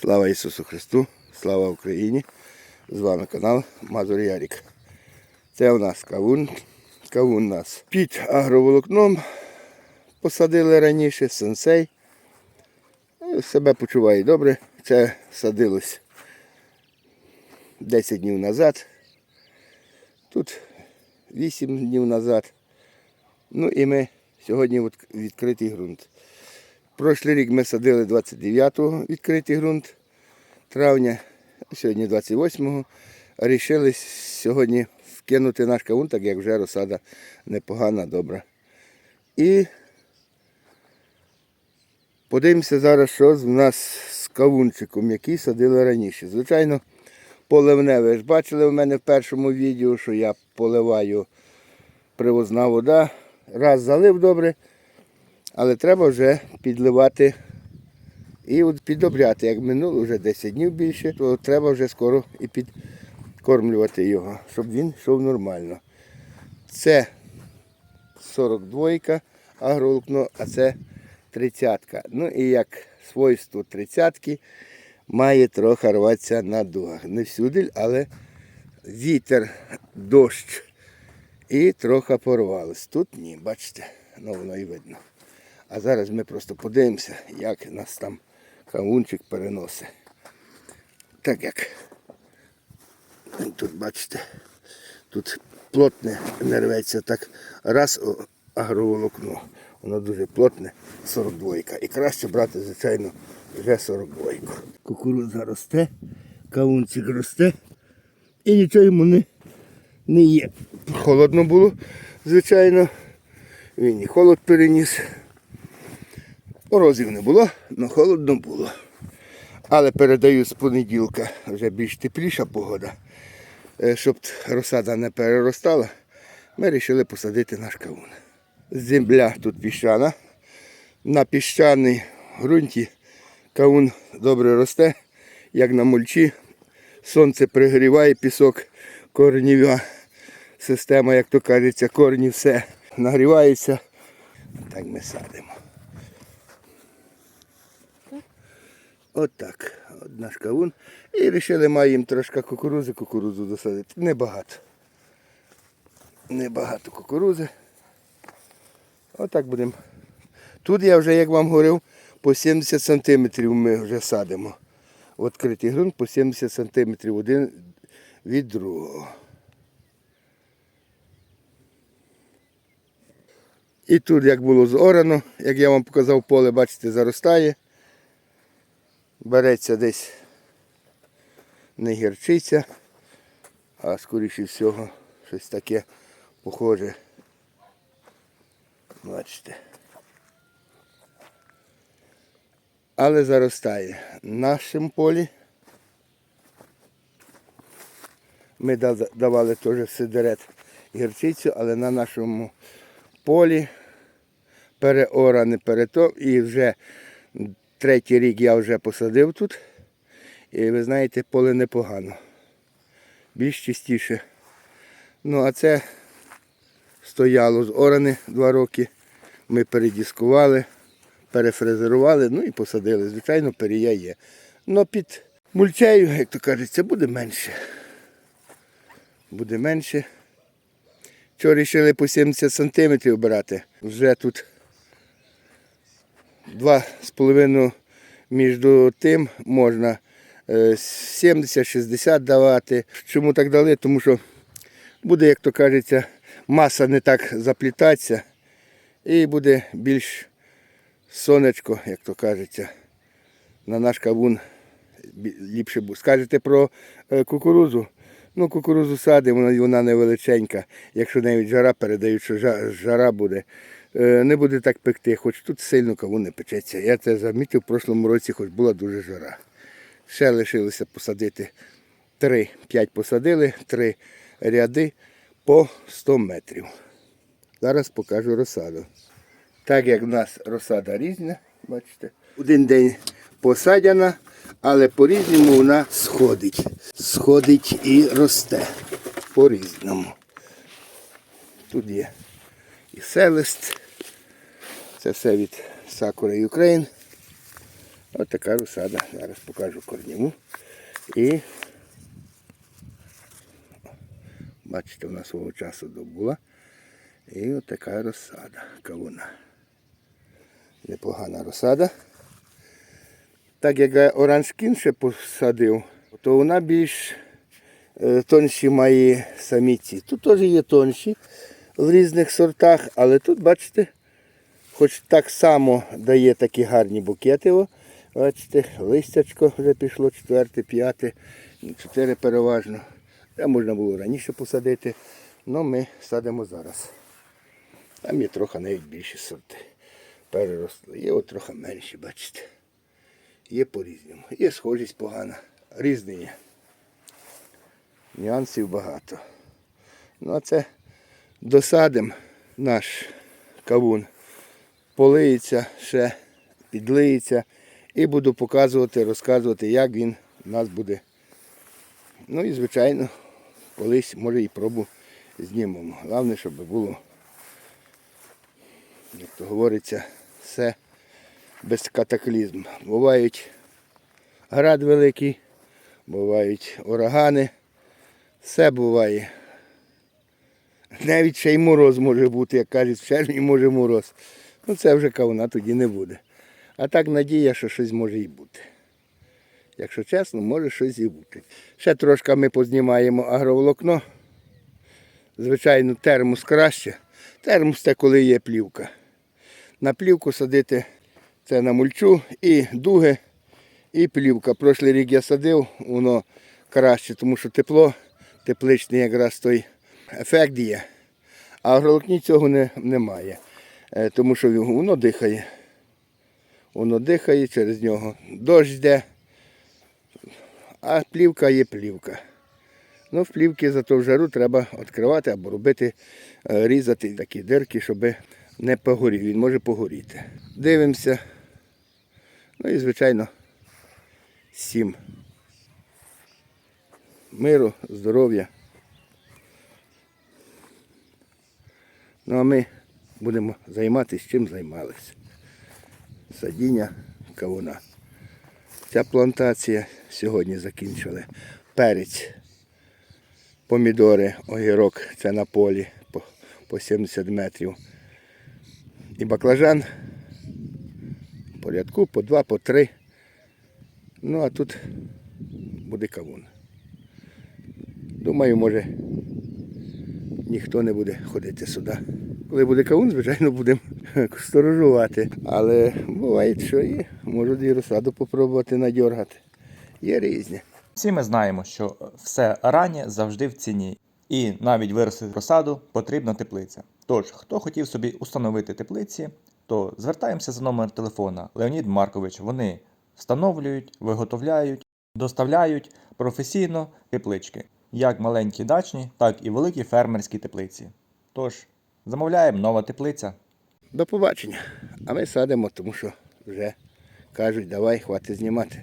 Слава Ісусу Христу, слава Україні! З вами канал Мазур Ярік. Це у нас кавун. Кавун нас під агроволокном. Посадили раніше сенсей. Е, Себе почуває добре. Це садилось 10 днів назад. Тут 8 днів назад. Ну і ми сьогодні відкритий ґрунт. Прошлий рік ми садили 29-го відкритий ґрунт травня, сьогодні 28-го. А рішили сьогодні вкинути наш кавун, так як вже розсада непогана, добра. І подивимося зараз, що в нас з кавунчиком, який садили раніше. Звичайно, поливне. Ви ж бачили в мене в першому відео, що я поливаю привозна вода. Раз залив добре, але треба вже підливати і от підобряти. Як минуло вже 10 днів більше, то треба вже скоро і підкормлювати його, щоб він йшов нормально. Це 42 агроволокно, а це 30. Ну і як свойство 30 має трохи рватися на дугах. Не всюди, але вітер, дощ. І трохи порвалось. Тут ні, бачите, ну воно і видно. А зараз ми просто подивимося, як нас там кавунчик переносить. Так як тут бачите, тут плотне не рветься так раз агроволокно. Воно дуже плотне, 42. І краще брати, звичайно, вже 42. Кукурудза росте, кавунчик росте і нічого йому не, не є. Холодно було, звичайно. Він і холод переніс. Морозів не було, але холодно було. Але передаю з понеділка вже більш тепліша погода. Е, Щоб розсада не переростала, ми вирішили посадити наш кавун. Земля тут піщана. На піщаній ґрунті кавун добре росте, як на мульчі. Сонце пригріває пісок, коренєва система, як то кажеться, корні все нагрівається. Так ми садимо. От так. От наш кавун. І вирішили маємо трошки кукурузи, кукурузу досадити. Небагато. Небагато кукурузи. Отак будемо. Тут я вже, як вам говорив, по 70 сантиметрів ми вже садимо. Відкритий ґрунт по 70 сантиметрів один від другого. І тут, як було зорано, як я вам показав, поле, бачите, заростає. Береться десь не гірчиця, а скоріше всього щось таке похоже. Бачите. Але заростає. В нашому полі ми давали теж сидерет гірчицю, але на нашому полі переоране перето і вже третій рік я вже посадив тут. І ви знаєте, поле непогано. Більш чистіше. Ну а це стояло з орани два роки. Ми передіскували, перефрезерували, ну і посадили. Звичайно, перія є. Ну під мульчею, як то кажеться, буде менше. Буде менше. Що вирішили по 70 сантиметрів брати. Вже тут два з половиною між тим можна е, 70-60 давати. Чому так дали? Тому що буде, як то кажеться, маса не так заплітатися і буде більш сонечко, як то кажеться, на наш кавун ліпше буде. Скажете про е, кукурузу. Ну, кукурузу садимо, вона, невеличенька. Якщо навіть жара передають, що жара буде, е, не буде так пекти, хоч тут сильно кавун не печеться. Я це замітив в прошлому році, хоч була дуже жара. Ще лишилося посадити три, п'ять посадили, три ряди по 100 метрів. Зараз покажу розсаду. Так як в нас розсада різна, бачите, один день посадяна, але по-різному вона сходить. Сходить і росте по-різному. Тут є і селест. Це все від Sakura Ukraine. Ось така розсада. Зараз покажу корніву. І бачите, вона свого часу добула. І от така розсада кавуна. Непогана розсада. Так як я оранжкін ще посадив, то вона більш е, тонші має саміці. Тут теж є тонші в різних сортах, але тут, бачите, хоч так само дає такі гарні букети. О. Бачите, листячко вже пішло, четверте, п'яте, чотири переважно. Це можна було раніше посадити, але ми садимо зараз. Там є трохи навіть більші сорти. Переросли. Є от трохи менші, бачите. Є по-різному. Є схожість погана. Різні є. Нюансів багато. Ну а це досадимо наш кавун. Полиється ще, підлиється. І буду показувати, розказувати, як він у нас буде. Ну і звичайно, колись може і пробу знімемо. Головне, щоб було, як то говориться, все без катаклізм. Бувають град великий, бувають урагани, все буває. Навіть ще й мороз може бути, як кажуть, в червні може мороз. Ну це вже кавуна тоді не буде. А так надія, що щось може і бути. Якщо чесно, може щось і бути. Ще трошки ми познімаємо агроволокно. Звичайно, термос краще. Термос це коли є плівка. На плівку садити це на мульчу і дуги, і плівка. Прошлий рік я садив, воно краще, тому що тепло, тепличний якраз той ефект є. А агроволокні цього не, немає. Е, Тому що воно дихає. Воно дихає через нього. Дощ йде, а плівка є плівка. Ну, в плівки за ту жару треба відкривати або робити, е, різати такі дирки, щоб не погорів. Він може погоріти. Дивимося. Ну і, звичайно, всім миру, здоров'я. Ну а ми будемо займатися чим займалися. Садіння кавуна. Ця плантація сьогодні закінчили. Перець, помідори, огірок, це на полі по, по 70 метрів. І баклажан по рядку, по два, по три. Ну а тут буде кавун. Думаю, може ніхто не буде ходити сюди. Коли буде кавун, звичайно, будемо сторожувати. Але буває, що і можуть і розсаду попробувати надьоргати. Є різні. Всі ми знаємо, що все раннє завжди в ціні, і навіть виростити розсаду потрібна теплиця. Тож, хто хотів собі установити теплиці, то звертаємося за номер телефона Леонід Маркович. Вони встановлюють, виготовляють, доставляють професійно теплички, як маленькі дачні, так і великі фермерські теплиці. Тож, замовляємо нова теплиця. До побачення. А ми садимо, тому що вже кажуть, давай, хватить знімати.